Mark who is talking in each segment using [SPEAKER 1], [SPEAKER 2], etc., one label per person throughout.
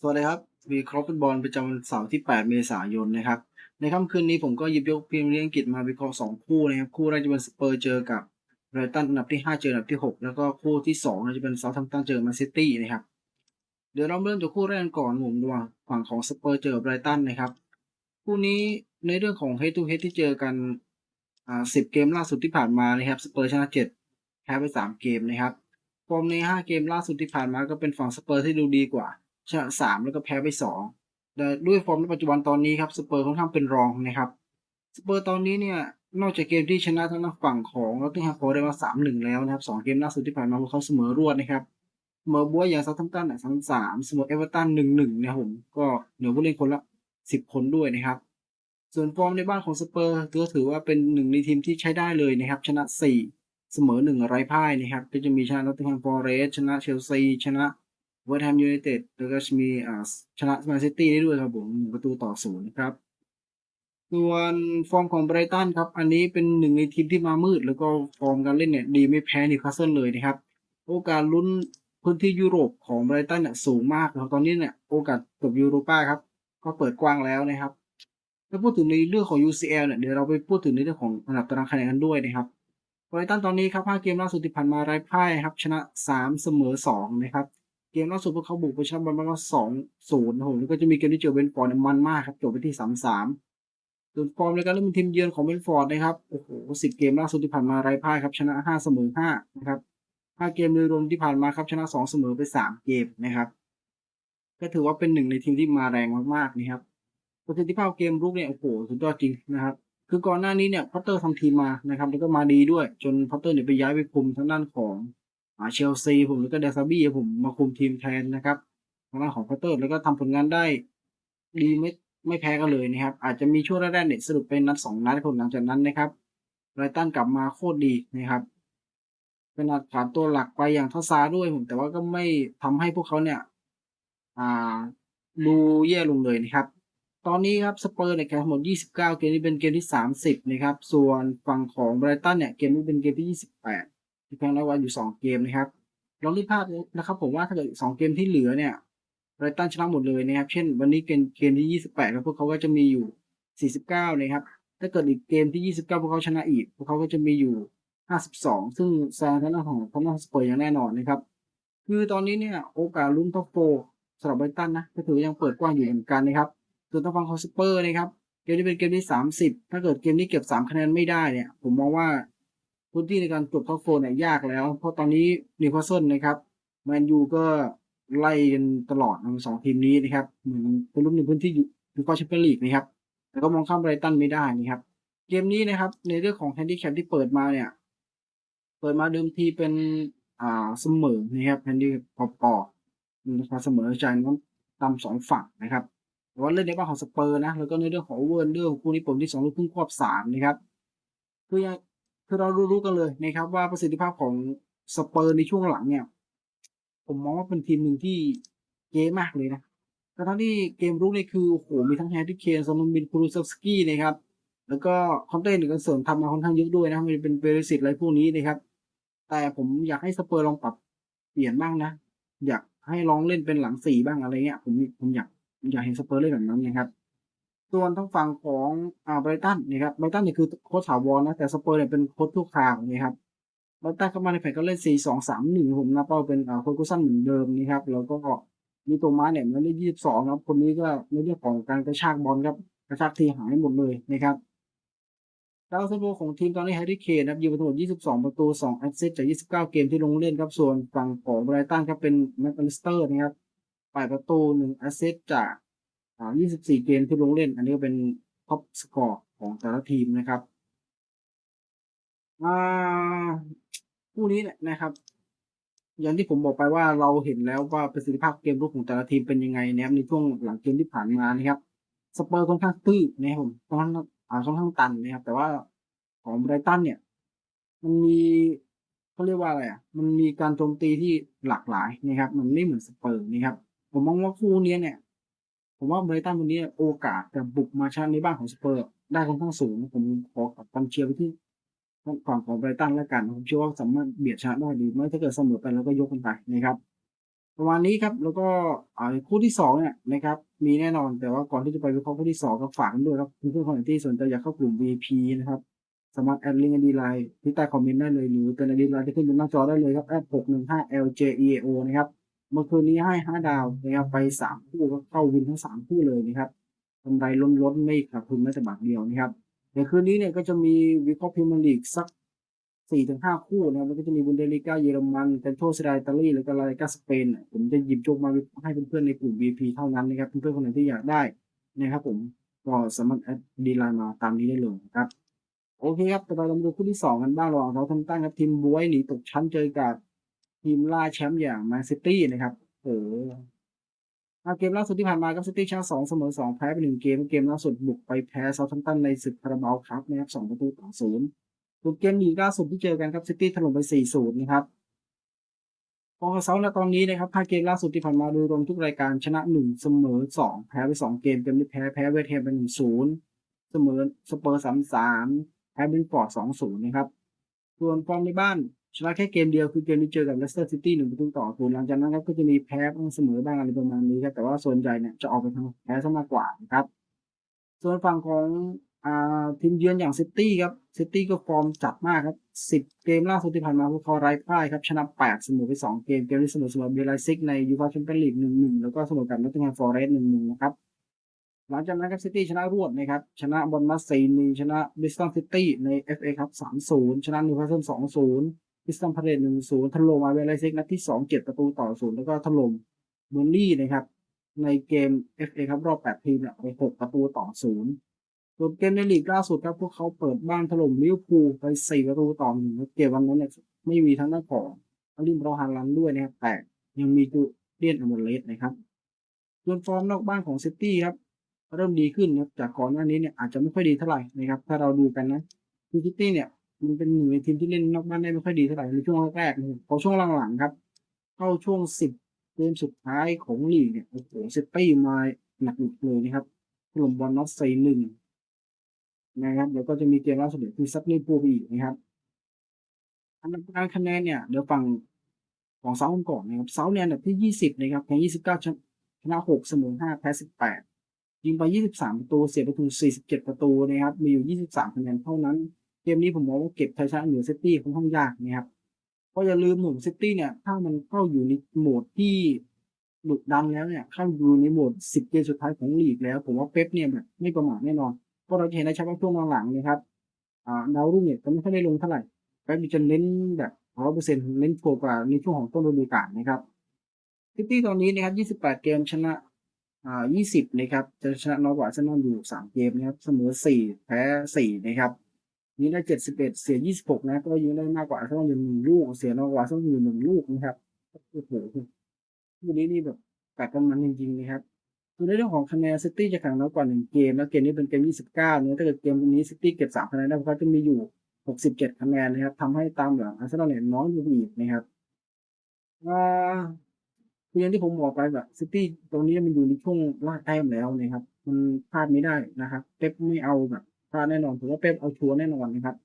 [SPEAKER 1] สวัสดีครับวีครอฟุตบอลประจำวันเสาร์ที่ 8 เมษายนนะครับ ในค่ำคืนนี้ผมก็หยิบยกพรีเมียร์ลีกอังกฤษมาวิเคราะห์2คู่นะครับ คู่แรกจะเป็นสเปอร์เจอกับไบรตันอันดับที่ 5 เจออันดับที่ 6 แล้วก็คู่ที่2จะเป็นเซาท์แฮมตันเจอแมนซิตี้นะครับ เดี๋ยวเราเริ่มจากคู่แรกกันก่อนผมระหว่างฝั่งของสเปอร์เจอไบรตันนะครับ คู่นี้ในเรื่องของ head to head ที่เจอกันอ่า10 เกมล่าสุดที่ผ่านมานะครับสเปอร์ชนะ7แพ้ไป 3 เกมนะครับฟอร์มใน 5 เกมล่าสุดที่ผ่านมาก็เป็นฝั่งสเปอร์ที่ดูดีกว่า ชนะสามแล้วก็แพ้ไปสองแต่ด้วยฟอร์มในปัจจุบันตอนนี้ครับสเปอร์ค่อนข้างเป็นรองนะครับสเปอร์ตอนนี้เนี่ยนอกจากเกมที่ชนะทางฝั่งของลอตติงแฮมโฟได้มาสามหนึ่งแล้วนะครับสองเกมล่าสุดที่ผ่านมาพวกเขาเสมอรวดนะครับเสมอบัวอย่างซาทัมตันอะสามสามเสมอเอเวอร์ตันหนึ่งหนึ่งนะครับผมก็เหนือผู้เล่นคนละสิบคนด้วยนะครับส่วนฟอร์มในบ้านของสเปอร์ก็ถือว่าเป็นหนึ่งในทีมที่ใช้ได้เลยนะครับชนะสี่เสมอหนึ่งไร้พ่ายนะครับก็จะมีชนะนอตติงแฮมฟอเรสชนะเชลซีชนะ เวอร์แฮมยูไนเต็ดแล้วก็มีอ่าชนะแมนซิตี้ได้ด้วยครับผมหนึ่งประตูต่อศูนย์นะครับ ส่วนฟอร์มของไบรตันครับ อันนี้เป็นหนึ่งในทีมที่มามืด แล้วก็ฟอร์มการเล่นเนี่ยดีไม่แพ้นิวคาสเซิลเลยนะครับ โอกาสลุ้นพื้นที่ยุโรปของไบรตันเนี่ยสูงมากครับตอนนี้เนี่ยโอกาสจบยูโรป้าครับ ก็เปิดกว้างแล้วนะครับถ้าพูดถึงในเรื่องของ UCL เนี่ยเดี๋ยวเราไปพูดถึงในเรื่องของอันดับตารางคะแนนกันด้วยนะครับไบรตันตอนนี้ครับ5เกมล่าสุดที่ผ่านมาไร้พ่ายครับชนะ 3 เสมอ 2 นะครับ เกมล่าสุดพวกเขาบุกไปชนะบอลมาสองศูนย์โหแล้วก็จะมีเกมที่เจอเบนฟอร์ดมันมากครับจบไปที่สามสามส่วนฟอร์มในการเล่นเป็นทีมเยือนของเบนฟอร์ดนะครับโอ้โหสิบเกมล่าสุดที่ผ่านมาไร้พ่ายครับชนะห้าเสมอห้านะครับห้าเกมโดยรวมที่ผ่านมาครับชนะสองเสมอไปสามเกมนะครับก็ถือว่าเป็นหนึ่งในทีมที่มาแรงมากๆนะครับประสิทธิภาพเกมรุกเนี่ยโอ้โหสุดยอดจริงนะครับคือก่อนหน้านี้เนี่ยพอตเตอร์ทำทีมมานะครับแล้วก็มาดีด้วย จนพอตเตอร์เนี่ยไปย้ายไปคุมทางด้านของ เชลซีผมแล้วก็เดซาบี้ผมมาคุมทีมแทนนะครับทางด้านของพอตเตอร์แล้วก็ทำผลงานได้ดีไม่ไม่แพ้กันเลยนะครับ อาจจะมีช่วงแรกๆเนี่ยสรุปเป็นนัดสองนัดผลหลังจากนั้นนะครับไรตันกลับมาโคตรดีนะครับเป็นอาขาดตัวหลักไปอย่างทัซาด้วยผมแต่ว่าก็ไม่ทำให้พวกเขาเนี่ยอ่าดูแย่ลงเลยนะครับ ตอนนี้ครับสเปอร์เนี่ยแข่งทั้งหมด 29 เกมนี้เป็นเกมที่ 30 นะครับ ส่วนฝั่งของไบรตันเนี่ยเกมนี้เป็นเกมที่ 28 ที่แพ้น้อยว่าอยู่ 2 เกมนะครับลองรีบพลาดนะครับ ผมว่าถ้าเกิดสองเกมที่เหลือเนี่ยไรตันชนะหมดเลยนะครับ เช่น วันนี้เกมเกมที่ 28ครับพวกเขาก็จะมีอยู่ 49นะครับถ้าเกิดอีกเกมที่ 29 พวกเขาชนะอีก พวกเขาก็จะมีอยู่ 52 ซึ่งแซงทางด้านของทางด้านสเปอร์อย่างแน่นอนนะครับ คือตอนนี้เนี่ยโอกาสลุ้นท็อปโฟสำหรับไบรตันนะก็ถือยังเปิดกว้างอยู่เหมือนกันนะครับส่วนทางฝั่งของสเปอร์นะครับ เกมนี้เป็นเกมที่ 30 ถ้าเกิดเกมนี้เก็บ 3 คะแนนไม่ได้เนี่ย ผมมองว่า พื้นที่ในการจบท็อปโฟนเนี่ยยากแล้ว เพราะตอนนี้นิวคาสเซิลนะครับแมนยูก็ไล่กันตลอดทั้งสองทีมนี้นะครับเหมือนเป็นรุ่นในพื้นที่ยูฟ่าแชมเปี้ยนลีกนะครับแต่ก็มองข้ามไบรตันไม่ได้นะครับ เกมนี้นะครับ ในเรื่องของแฮนดี้แคปที่เปิดมาเนี่ย เปิดมาเดิมทีเป็นอ่าเสมอนะครับแฮนดี้ปอปอนะครับเสมอใจน้ำตามสองฝั่งนะครับแต่ว่าเล่นในบ้านของสเปอร์นะแล้วก็ในเรื่องของเวิร์นเรื่องคู่นี้ผมที่สองลูกครึ่งควบสามนะครับคือยัง คือเรารู้ๆกันเลยนะครับว่าประสิทธิภาพของสเปอร์ในช่วงหลังเนี่ย ผมมองว่าเป็นทีมหนึ่งที่เก๋มากเลยนะแต่ทั้งที่เกมรุกนี่คือโอ้โหมีทั้งแฮร์รี่เคนซอนมินคูรูซฟสกี้นะครับ แล้วก็คอนเต้หนึ่งกันเสริมทำมาค่อนข้างเยอะด้วยนะมันเป็นเบริสิตอะไรพวกนี้นะครับ แต่ผมอยากให้สเปอร์ลองปรับเปลี่ยนบ้างนะ อยากให้ลองเล่นเป็นหลังสี่บ้างอะไรเงี้ยผมผมอยากอยากเห็นสเปอร์เล่นแบบนั้นนะครับ ส่วนทางฝั่งของอ่าไบรตันนะครับไบรตันเนี่ยคือโค้ชถาวรนะ แต่สเปอร์เนี่ยเป็นโค้ชทุกคราวนะครับไบรตันเข้ามาในแผนก็เล่น4 2 3 1ผมนะเป้าเป็นอ่าโค้ชกุสันเหมือนเดิมนะครับแล้วก็มีตัวม้าเนี่ยมันได้22ครับคนนี้ก็ในเรื่องของการกระชากบอลครับกระชากทีหายหมดเลยนะครับดาวซันโบของทีมตอนนี้แฮร์รี่เคนครับยิงไปทั้งหมด 22 ประตู 2 แอสซิสต์จาก 29 เกมที่ลงเล่นครับ ส่วนฝั่งของไบรตันครับเป็นแม็กอลิสเตอร์นะครับแปดประตูหนึ่งแอสเซสจาก อ่า24 เกมที่ลงเล่น อันนี้ก็เป็นท็อปสกอร์ของแต่ละทีมนะครับอ่าคู่นี้เนี่ยนะครับ อย่างที่ผมบอกไปว่าเราเห็นแล้วว่าประสิทธิภาพเกมรุกของแต่ละทีมเป็นยังไงนะครับในช่วงหลังเกมที่ผ่านมานะครับสเปอร์ค่อนข้างตื้อนะครับผมค่อนข้างอ่าค่อนข้างตันนะครับ แต่ว่าของไบรตันเนี่ย มันมีเขาเรียกว่าอะไรอะ มันมีการโจมตีที่หลากหลายนะครับ มันไม่เหมือนสเปอร์นะครับ ผมมองว่าคู่นี้เนี่ย ผมว่าไบรตันวันนี้โอกาสจะบุกมาชนะในบ้านของสเปอร์ได้ค่อนข้างสูง ผมขอกับกันเชียร์ไปที่ฝั่งของไบรตันแล้วกัน ผมเชื่อว่าสามารถเบียดชนะได้ดีไม่ถ้าเกิดเสมอไปแล้วก็ยกกันไปนะครับประมาณนี้ครับแล้วก็คู่ที่สองเนี่ยนะครับมีแน่นอนแต่ว่าก่อนที่จะไปวิเคราะห์คู่ที่สองก็ฝากกันด้วยครับเพื่อนๆคนที่สนใจอยากเข้ากลุ่ม VIP นะครับสามารถแอดลิงก์ดีไลน์ที่ใต้คอมเมนต์ได้เลยหรือเป็นดีไลน์ที่ขึ้นบนหน้าจอได้เลยครับแอดหกหนึ่งห้า LJEO นะครับ เมื่อคืนนี้ให้ห้าดาวนะครับไปสามคู่ก็เข้าวินทั้งสามคู่เลยนะครับกำไรล้นๆไม่ขาดทุนแม้แต่บาทเดียวนะครับเดี๋ยวคืนนี้เนี่ยก็จะมีวิเคราะห์พรีเมียร์ลีกสักสี่ถึงห้าคู่นะครับแล้วก็จะมีบุนเดลิก้าเยอรมันเทนโทสไดอิตาลีแล้วก็ลาลิก้าสเปนผมจะหยิบยกมาให้เพื่อนๆในกลุ่ม VP เท่านั้นนะครับเพื่อนๆคนไหนที่อยากได้นะครับผมก็สามารถแอดดีไลน์มาตามนี้ได้เลยนะครับโอเคครับต่อไปเรามาดูคู่ที่สองกันบ้างระหว่างเราทำตั้งครับทีมบวยหนีตกชั้นเจอกับ ทีมล่าแชมป์อย่างแมนซิตี้นะครับโอ้โหอะเกมล่าสุดที่ผ่านมาครับซิตี้ชนะสองเสมอสองแพ้ไปหนึ่งเกม เกมล่าสุดบุกไปแพ้เซาท์แฮมป์ตันในศึกคาราบาวครับนะครับสองประตูต่อศูนย์ส่วนเกมลีกล่าสุดที่เจอกันครับซิตี้ถล่มไปสี่ศูนย์นะครับพอเซาท์ณตอนนี้นะครับห้าเกมล่าสุดที่ผ่านมาโดยรวมทุกรายการชนะหนึ่งเสมอสองแพ้ไปสองเกมเกมที่แพ้แพ้เวทแฮมไปหนึ่งศูนย์เสมอสเปอร์สามสามแพ้เบนฟอร์ดสองศูนย์นะครับส่วนฟอร์มในบ้าน ชนะแค่เกมเดียวคือเกมที่เจอกับเลสเตอร์ซิตี้หนึ่งประตูต่อศูนย์หลังจากนั้นครับก็จะมีแพ้บ้างเสมอบ้างอะไรประมาณนี้ครับแต่ว่าส่วนใหญ่เนี่ยจะออกไปทางแพ้ซะมากกว่านะครับ ส่วนฝั่งของอ่าทีมเยือนอย่างซิตี้ครับซิตี้ก็ฟอร์มจัดมากครับสิบเกมล่าสุดที่ผ่านมาพวกเขาไร้พ่ายครับชนะแปดเสมอไปสองเกมเกมที่เสมอเสมอเบลไลซิกในยูฟ่าแชมเปี้ยนลีกหนึ่งหนึ่งแล้วก็เสมอกับนอตติงแฮมฟอร์เรสต์หนึ่งหนึ่งนะครับหลังจากนั้นครับซิตี้ชนะรวดนะครับ ชนะบอลมัสซีนีชนะบิสตันซิตี้ใน FA ครับ3-0ชนะนิวคาสเซิล2-0บ ริสตันพาเรต1-0ถล่มมาเวลไลซิกนัดที่2 7ประตูต่อ0แล้วก็ถล่มเบอร์ลี่นะครับ ในเกม FA ครับรอบ8ทีมเนี่ยไป6ประตูต่อ0ส่วนเกมในลีกล่าสุดครับพวกเขาเปิดบ้านถล่มลิเวอร์พูลไป4ประตูต่อ1ครับเกมวันนั้นเนี่ยไม่มีทั้งน้าของอลิมโรฮาลันด้วยนะครับแต่ยังมีจูเลียนอโมเลสนะครับส่วนฟอร์มนอกบ้านของซิตี้ครับเริ่มดีขึ้นนะครับจากก่อนหน้านี้เนี่ยอาจจะไม่ค่อยดีเท่าไหร่นะครับ ถ้าเราดูกันนะทีมซิตี้เนี่ย มันเป็นหนึ่งในทีมที่เล่นนอกบ้านได้ไม่ค่อยดีเท่าไหร่ในช่วงแรกๆนะครับพอช่วงหลังๆครับ เข้าช่วงสิบเกมสุดท้ายของลีกเนี่ยโอ้โหเซตี้มาหนักหนุกเลยนะครับถล่มบอลน็อตไซหนึ่งนะครับเดี๋ยวก็จะมีเกมล่าสุดเดี๋ยวคือซับนี่ปูอีกนะครับอันดับการคะแนนเนี่ยเดี๋ยวฝั่งของเซาท์ก่อนนะครับเซาท์เนี่ยอันดับที่ยี่สิบนะครับแข่งยี่สิบเก้าชนะหกเสมอห้าแพ้สิบแปดยิงไป 23 ประตู เสียประตู 47 ประตูนะครับ มีอยู่ 23 คะแนนเท่านั้น เกมนี้ผมมองว่าเก็บชัยชนะเหนือซิตี้ค่อนข้างยากนะครับเพราะอย่าลืมหนุ่มซิตี้เนี่ย ถ้ามันเข้าอยู่ในโหมดที่ดุดันแล้วเนี่ย เข้าอยู่ในโหมด10เกมสุดท้ายของลีกแล้ว ผมว่าเป๊ปเนี่ยแบบไม่ประมาทแน่นอนเพราะเราจะเห็นได้ชัดว่าช่วงหลังๆนะครับอ่าดาวรุ่งเนี่ยจะไม่ค่อยได้ลงเท่าไหร่เป๊ปจะเน้นแบบร้อยเปอร์เซ็นต์เน้นโฟกว่าในช่วงของต้นฤดูกาลนะครับซิตี้ตอนนี้นะครับ 28 เกมชนะอ่ายี่สิบนะครับ จะชนะน้อยกว่าเซนอลอยู่สามเกมนะครับ เสมอสี่แพ้สี่นะครับ ยิงได้เจ็ดสิบเอ็ดเสียยี่สิบหกนะ ก็ยิงได้มากกว่าอาร์เซนอลอยู่หนึ่งลูก เสียน้อยกว่าอาร์เซนอลอยู่หนึ่งลูกนะครับโอ้โหคู่นี้นี่แบบกัดกันมันจริงๆนะครับคือในเรื่องของคะแนนซิตี้จะแข่งน้อยกว่าหนึ่งเกม แล้วเกมนี้เป็นเกมยี่สิบเก้าเนี่ยถ้าเกิดเกมนี้ซิตี้เก็บสามคะแนนได้เขาจะมีอยู่หกสิบเจ็ดคะแนนนะครับทำให้ตามหลังอาร์เซนอลเนี่ยน้อยอยู่อีกนะครับอ่าคืออย่างที่ผมบอกไปแบบซิตี้ตรงนี้มันอยู่ในช่วงลากแต้มแล้วนะครับ มันพลาดไม่ได้นะครับเป๊ปไม่เอาแบบ พลาดแน่นอนผมว่าเป๊ปเอาชัวร์แน่นอนนะครับ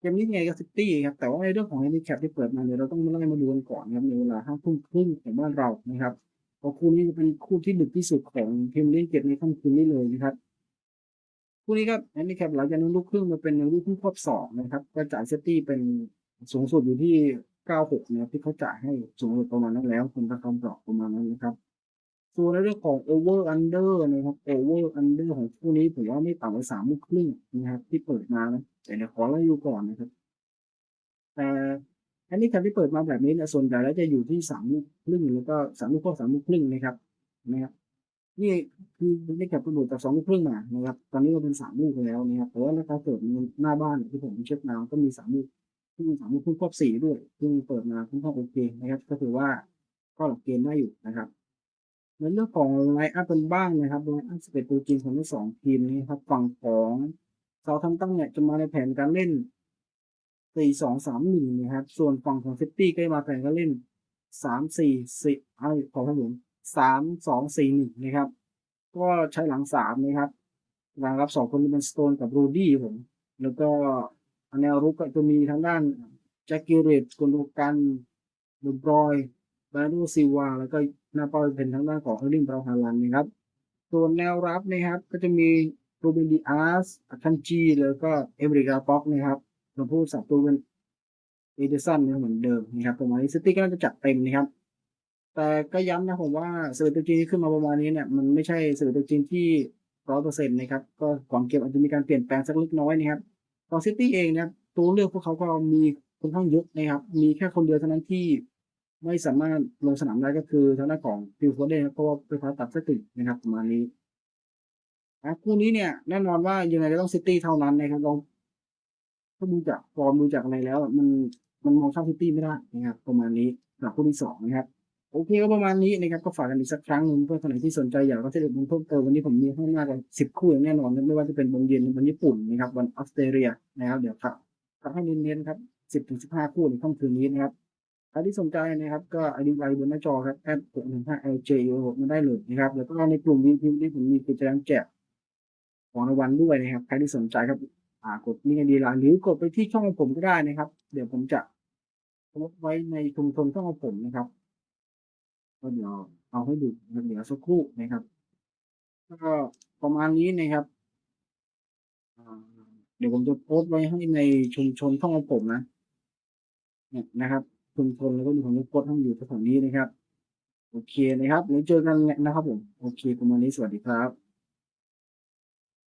[SPEAKER 1] เกมนี้ไงกับซิตี้ครับแต่ว่าในเรื่องของแฮนดิแคปที่เปิดมาเดี๋ยเราต้องมาไล่มาดูกันก่อนครับในเวลาห้าทุ่มครึ่งของบ้านเรานะครับเพราะคู่นี้จะเป็นคู่ที่ดึกที่สุดของพรีเมียร์ลีกเกมในค่ำคืนนี้เลยนะครับคู่นี้ครับแฮนดิแคปหลังจากนั้นลูกครึ่งมาเป็นลูกครึ่งควบสองนะครับก็จ่ายซิตี้เป็นสูงสุดอยู่ที่ 96 นะครับที่เขาจ่ายให้สูงสุดประมาณนั้นแล้วคนละคำตอบประมาณนั้นนะครับ ส่วนในเรื่องของ over under นะครับ over under ของคู่นี้ผมว่าไม่ต่ำกว่าสามลูกครึ่งนะครับ ที่เปิดมานะแต่เดี๋ยวขอไล่ดูก่อนนะครับแต่อันนี้ครับที่เปิดมาแบบนี้นี่ยส่วนใหญ่แล้วจะอยู่ที่สามลูกครึ่งแล้วก็สามลูกข้อสามลูกครึ่งนะครับนะครับนี่คือนี่กับประโยชน์จากสองลูกครึ่งมานะครับ ตอนนี้ก็เป็นสามลูกแล้วนะครับแต่ว่าราคาเกิดหน้าบ้านที่ผมเช็คมาก็มีสามลูกซึ่งสามลูกครึ่งครอบสี่ด้วย ซึ่งเปิดมาค่อนข้างโอเคนะครับ ก็ถือว่าก็หลักเกณฑ์ได้อยู่นะครับ ในเรื่องของไลน์อัพเป็นบ้างนะครับไลน์อัพสเปตัวจริงของทั้งสองทีมนี้ครับ ฝั่งของเซาทัมตันเนี่ยจะมาในแผนการเล่นสี่สองสามหนึ่งนะครับ ส่วนฝั่งของซิตี้ก็มาแผนการเล่นสามสี่สี่ไอ้ขอครับผมสามสองสี่หนึ่งนะครับ ก็ใช้หลังสามนะครับ หลังรับสองคนเป็นสโตนกับรูดี้ผม แล้วก็แนวรุกก็จะมีทางด้านแจ็คกิเรตกุนดูกันดูบรอยบาโดซิวาแล้วก็ หน้าเป้าเป็นทางด้านของเออร์ลิงบราวฮาลันนะครับ ส่วนแนวรับนะครับ ก็จะมีโรเบนดิอาสอาคันจีแล้วก็เอเมริกาป็อกนะครับเราพูดสับตัวเป็นเอเดสันเนี่ยเหมือนเดิมนะครับประมาณนี้ซิตี้ก็น่าจะจัดเต็มนะครับ แต่ก็ย้ำนะผมว่าเซอร์ตัวจริงที่ขึ้นมาประมาณนี้เนี่ยมันไม่ใช่เซอร์ตัวจริงที่ร้อยเปอร์เซ็นต์นะครับ ก็ก่อนเกมอาจจะมีการเปลี่ยนแปลงสักเล็กน้อยนะครับของซิตี้เองนะครับตัวเลือกพวกเขาก็มีค่อนข้างเยอะนะครับ มีแค่คนเดียวเท่านั้นที่ ไม่สามารถลงสนามได้ก็คือทางด้านของฟิลโฟเดนเพราะว่าไฟฟ้าตัดสตินะครับประมาณนี้อะคู่นี้เนี่ยแน่นอนว่ายังไงก็ต้องซิตี้เท่านั้นนะครับเราถ้าดูจากฟอร์มดูจากอะไรแล้ว มันมันมองข้ามซิตี้ไม่ได้นะครับประมาณนี้สำหรับคู่ที่สองนะครับโอเคก็ประมาณนี้นะครับก็ฝากกันอีกสักครั้งหนึ่งเพื่อคนไหนที่สนใจอยากก็จะเด็ดมันเพิ่มเติมวันนี้ผมมีให้มากกว่าสิบคู่อย่างแน่นอนไม่ว่าจะเป็นวันเย็นวันญี่ปุ่นนะครับวันออสเตรเลียนะครับเดี๋ยวครับครับให้เน้นๆครับสิบถึงสิบห้าคู่ในค่ำคืนนี้นะครับ ใครที่สนใจนะครับ ก็อดีไลน์บนหน้าจอครับแอดหกหนึ่งห้า LJ มาได้เลยนะครับแล้วก็ในกลุ่มวิวที่ผมมีกิจกรรมแจกของรางวัลด้วยนะครับ ใครที่สนใจครับอ่ากดนี่ดีไลน์หรือกดไปที่ช่องของผมก็ได้นะครับ เดี๋ยวผมจะโพสไว้ในชุมชนช่องของผมนะครับก็เดี๋ยวเอาให้ดูนะเดี๋ยวสักครู่นะครับก็ประมาณนี้นะครับเดี๋ยวผมจะโพสไว้ให้ในชุมชนช่องของผมนะเนี่ยนะครับ ชุมชนแล้วก็เดี๋ยวผมจะโพสต์ให้อยู่แถวๆนี้นะครับ โอเคนะครับแล้วเจอกันนะครับผม โอเคประมาณนี้สวัสดีครับ